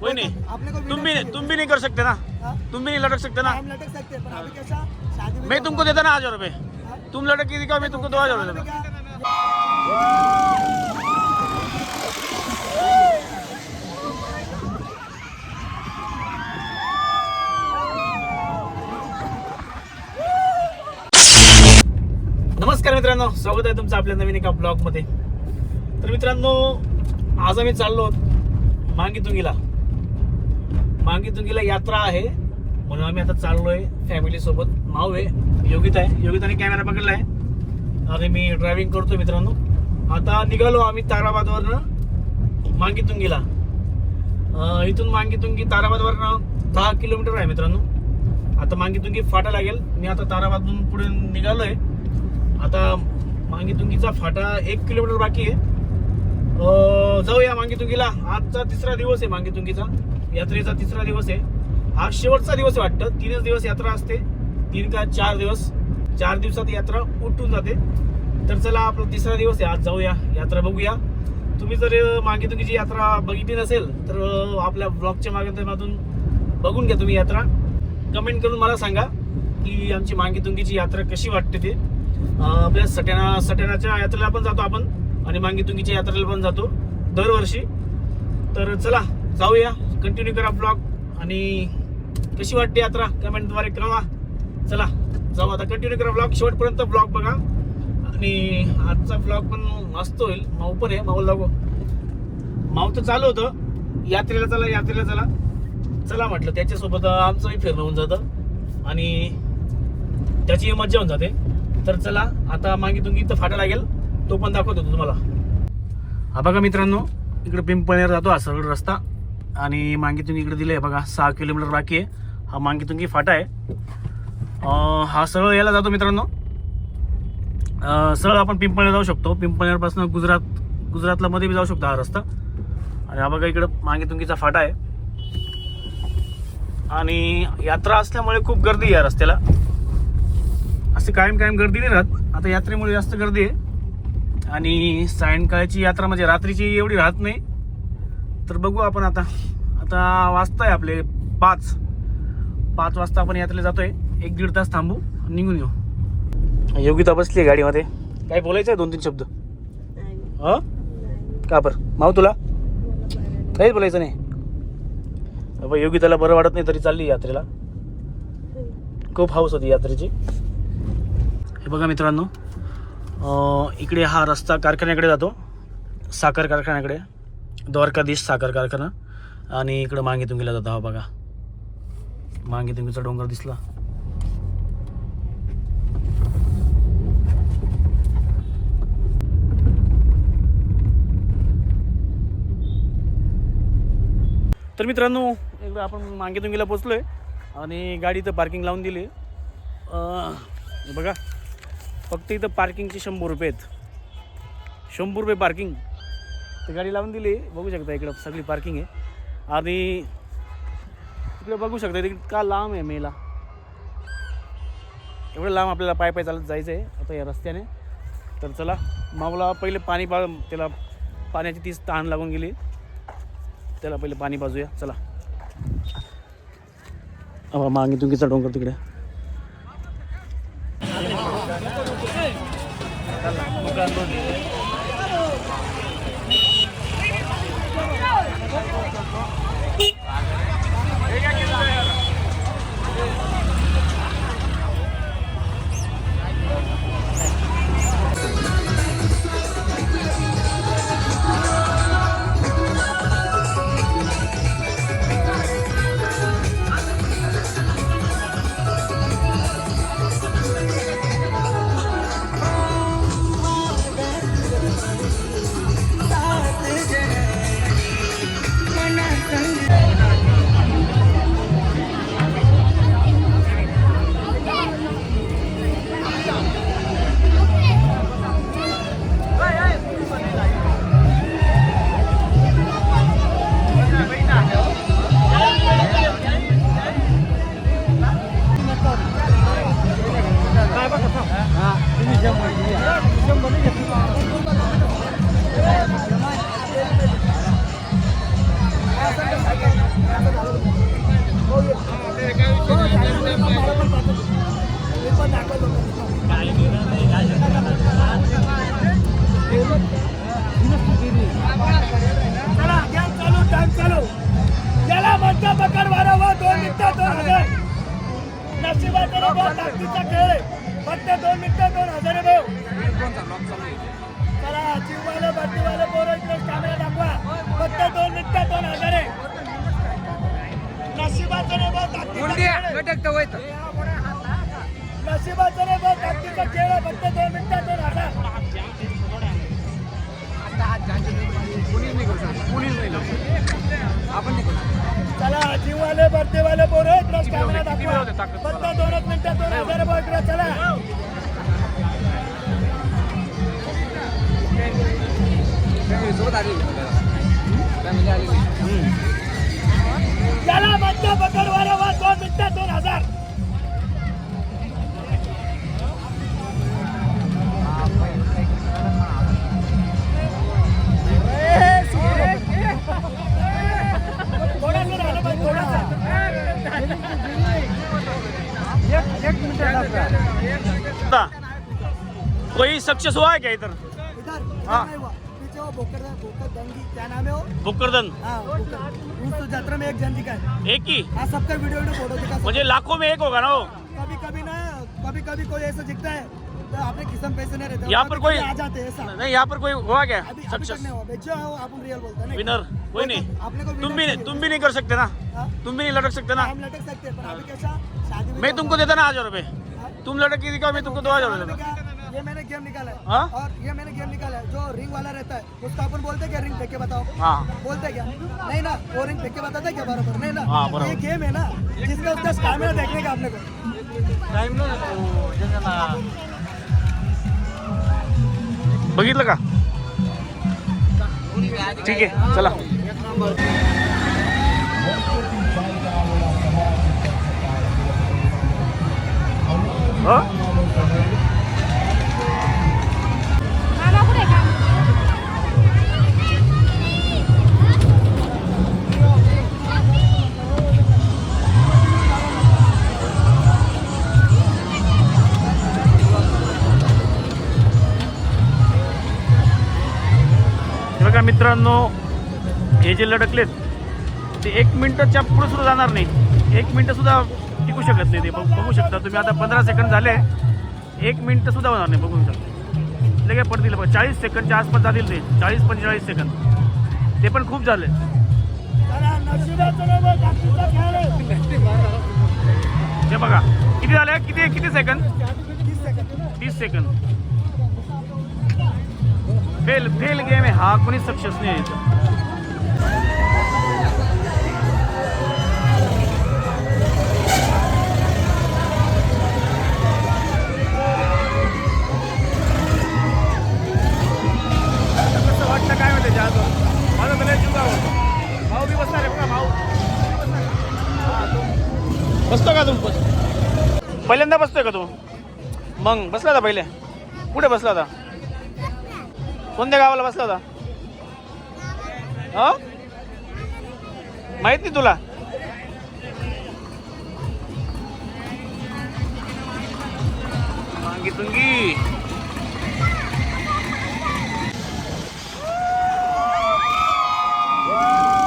कोई नहीं। अपने को तुम भी winner तुम भी नहीं कर सकते ना? तुम भी नहीं लटक सकते ना। हम लटक सकते हैं पर अभी कैसा? शादी में तुमको देता ना हजार रुपए? तुम लटक के दिखाओ मैं तुमको दो हजार क्या नमस्कार मित्रांनो स्वागत आहे तुमचं आपल्या नवीन एका ब्लॉगमध्ये. तर मित्रांनो आज आम्ही चाललो आहोत मांगीतुंगीला. मांगीतुंगीला यात्रा आहे. म्हणून आम्ही आता चाललोय फॅमिली सोबत. माऊ आहे योगिता आहे. योगिताने कॅमेरा पकडला आहे. आणि मी ड्रायव्हिंग करतो मित्रांनो. आता निघालो आम्ही ताराबादवरनं मांगीतुंगीला इथून मांगीतुंगी ताराबादवरनं दहा किलोमीटर आहे मित्रांनो. आता मांगीतुंगी फाटा लागेल. मी आता ताराबादून पुढे निघालोय. आता मांगीतुंगीचा फाटा एक किलोमीटर बाकी आहे. जाऊया मांगीतुंगीला आजचा तिसरा दिवस आहे मांगीतुंगीचा यात्रेचा तिसरा दिवस आहे. हा शेवटचा दिवस वाटतं. तीनच दिवस यात्रा असते. तीन का चार दिवस. चार दिवसात यात्रा उठून जाते. तर चला आपला तिसरा दिवस आहे. आज जाऊया. यात्रा बघूया. तुम्ही जर मागे तुमची यात्रा बघितली नसेल तर आपल्या ब्लॉगच्या माध्यमातून बघून घ्या तुम्ही यात्रा. कमेंट करून मला सांगा की आमची मांगीतुंगीची यात्रा कशी वाटते ते. आपल्या सट्याना सट्यानाच्या यात्रेला पण जातो आपण आणि मांगीतुंगीच्या यात्रेला पण जातो दरवर्षी. तर चला जाऊया. कंटिन्यू करा ब्लॉग आणि कशी वाटते यात्रा? कमेंटद्वारे कळवा. चला जाऊ आता. कंटिन्यू करा ब्लॉग शेवटपर्यंत ब्लॉग बघा. आणि आजचा ब्लॉग पण मस्त होईल. माऊ पण आहे माऊ लागो माऊ तर चालू होतं. यात्रेला चला यात्रेला चला. चला म्हटलं त्याच्यासोबत आमचंही फिरणं होऊन जातं. आणि त्याची मज्जा होऊन जाते. तर चला आता मागे तुम्ही इथं फाटा लागेल. तो पण दाखवतो तुम्हाला. हा बघा मित्रांनो इकडे पिंपळनेर जातो हा सरळ रस्ता. आणि मांगीतुंगी इकडे दिले बघा सहा किलोमीटर बाकी आहे. हा मांगीतुंगी फाटा आहे. हा सरळ यायला जातो मित्रांनो. सरळ आपण पिंपळनेर जाऊ शकतो. पिंपळनेरपासून गुजरात गुजरातला मध्ये बी जाऊ शकतो हा रस्ता. आणि हा बघा इकडं मांगीतुंगीचा फाटा आहे. आणि यात्रा असल्यामुळे खूप गर्दी आहे या रस्त्याला. असे कायम कायम गर्दी नाही राहत. आता यात्रेमुळे जास्त गर्दी आहे. आणि सायंकाळची यात्रा म्हणजे रात्रीची एवढी राहत नाही. तर बघू आपण आता. आता वाजताय आपले पाच. पाच वाजता आपण यात्रेला जातोय. एक दीड तास थांबू. निघून येऊ. योगिता बसली आहे गाडीमध्ये. काय बोलायचं आहे दोन तीन शब्द? हा? का बरं? माऊ तुला? काहीच बोलायचं नाही. बाबा योगिताला बरं वाटत नाही तरी चालली यात्रेला. खूप हाऊस होती यात्रेची. हे बघा मित्रांनो अं, इकडे हा रस्ता कारखान्याकडे जातो. साखर कारखान्याकडे. द्वारकाधीश साखर कारखाना आणि इकडं मांगीतुंगीला जातो हा बघा. मांगेतुंगीचा डोंगर दिसला. तर मित्रांनो एकदा आपण मांगीतुंगीला पोचलो आहे आणि गाडी इथं पार्किंग लावून दिली. बघा फक्त इथं पार्किंगचे शंभर रुपये आहेत. शंभर रुपये पार्किंग तर गाडी लावून दिली. बघू शकता इकडं सगळी पार्किंग आहे. आणि इकडे बघू शकता तिकडे का लांब आहे मेला. एवढं लांब आपल्याला पाय पाय चालत जायचं आहे आता या रस्त्याने. तर चला माऊला पहिले पाणी पा त्याला पाण्याची तीच तहान लागून गेली. त्याला पहिले पाणी पाजूया. चला. अबा मागे तुंगीचा डोंगर तिकडे. ताकदीचा खेळ आहे. फक्त दोन मिनिटं दोन हजार आहे भाऊ चला जीववाले भरतीवाले पोरं इकडे कॅमेरा दाखवा. फक्त दोन मिनिटं दोन हजार आहे. नशिबाचा रे भाऊ. नशिबाचा रे भाऊ ताकदीचा खेळ आहे. फक्त दोन मिनिटं दोन हजार. चला जीववाले भरतीवाले पोरं. कॅमेरा दाखवा. फक्त दोनच मिनिटं दोन हजार भाऊ इकडे चला. म्हणतो पकड वारंवार दोन मिनिटं दोन हजार. सक्सेस हुआ है क्या इधर? इधर हाँ। पीछे वो क्या नाम है वो? बुकरदन हाँ तो यात्रा में एक जन दिखा है। एक ही? हाँ सबका वीडियो वीडियो फ़ोटो दिखा म्हणजे लाखों में एक होगा ना वो। कभी कभी ना कभी कभी कोई ऐसा दिखता है तो आपने किस्म पैसे नहीं रहते यहाँ पर कोई- आ जाते ऐसा। नहीं यहाँ पर कोई हुआ क्या? सक्सेस। है अपन रियल बोलते हैं विनर कोई नहीं। आपने को तुम भी। तुम भी नहीं कर सकते ना। हाँ? तुम भी नहीं लटक सकते ना। हम लटक सकते हैं में मैं तुमको देता ना हज़ार रुपए। हाँ? तुम लटक के दिखाओ मैं तुमको दो हज़ार रुपए ये मैंने गेम निकाला है। हाँ? और ये मैंने गेम निकाला है जो रिंग वाला रहता है उसको अपन बोलते क्या रिंग फेंक के बताओ? हाँ। बोलते क्या? नहीं ना वो रिंग फेंक के बताता है क्या? बराबर। नहीं ना? हाँ, ये गेम है ना जिसका उसका स्टैमिना देखने का आपने को। बघितलं का ठीक आहे चला। हो? मित्रांनो हे जे लडकलेत ते एक मिनिटाच्या पुढे सुद्धा जाणार नाही एक मिनटंसुद्धा टिकू शकत नाही ते. बघ- बघू शकता तुम्ही. आता पंधरा सेकंड झाले. एक मिनटंसुद्धा होणार नाही बघू शकता. लगे पडतील बघा चाळीस सेकंडच्या आसपास जातील ते. चाळीस पंचेचाळीस सेकंद ते पण खूप झाले. आहे. हे बघा. किती झाले? किती किती सेकंद सेकंद तीस सेकंद फेल फेल गेम आहे. हा कोणी सक्सेस नाही आहे बसतो का तू? पहिल्यांदा बसतोय का तू? मग बसला होता पहिले. कुठे बसला होता? कोणत्या गावाला बसला होता? हा? माहीत नाही तुला? मांगी तुंगी. Woo!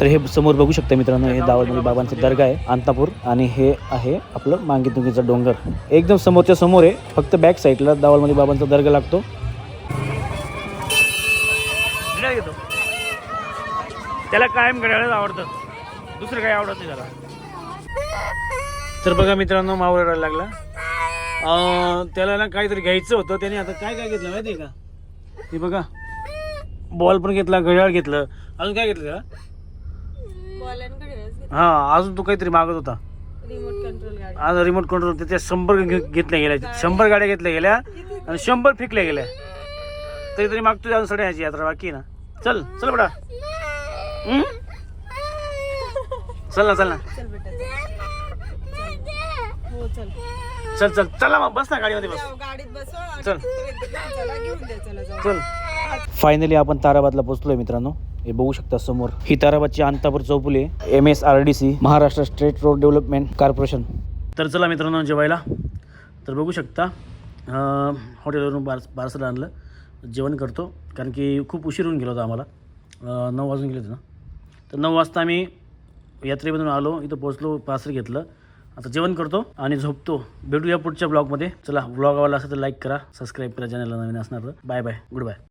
तर हे समोर बघू शकता मित्रांनो हे दावलमध्ये बाबांचं दर्गा आहे अंतापूर. आणि हे आहे आपलं मांगीतुंगीचा डोंगर. एकदम समोरच्या समोर आहे फक्त बॅक साईडला दावलमध्ये बाबांचा दर्गा लागतो. त्याला कायम घड्याळच आवडतं. दुसरं काही आवडत नाही त्याला. तर बघा मित्रांनो मावळ रडायला लागला. त्याला ना काहीतरी घ्यायचं होतं. त्याने आता काय काय घेतलं माहिती आहे का? हे बघा. बॉल पण घेतला घड्याळ घेतलं. अजून काय घेतलं? त्याला हा अजून तो काहीतरी मागत होता. रिमोट कंट्रोल गाडी. आज रिमोट कंट्रोल त्याच्या शंभर घे- घेतल्या गेल्या. शंभर गाड्या घेतल्या गेल्या आणि शंभर फेकल्या गेल्या. तरी तरी मागतो अजून सड्याची यात्रा बाकी आहे ना. चल चल हम्म? चल ना चल ना. चल बेटा हो चल. चल चल. चला मग बस ना गाडीमध्ये बस. गाडीत बसवा आणि चल. चला घेऊन द्या चला जाऊ. चल. फायनली आपण ताराबादला पोहोचलोय मित्रांनो. हे बघू शकता समोर. ही ताराबादची Antapur Choupule M S R D C Maharashtra state road development corporation तर चला मित्रांनो जेवायला. तर बघू शकता हॉटेलवरून बारस पार्सल आणलं. जेवण करतो कारण की खूप उशीर होऊन गेलो होता आम्हाला. नऊ वाजून गेले होते ना. तर नऊ वाजता आम्ही यात्रेमधून आलो इथं पोहोचलो पार्सल घेतलं. आता जेवण करतो आणि झोपतो. भेटूया पुढच्या ब्लॉगमध्ये. चला ब्लॉग आवडला असेल तर लाईक करा सबस्क्राईब करा चॅनलला नवीन असणार बाय बाय गुड बाय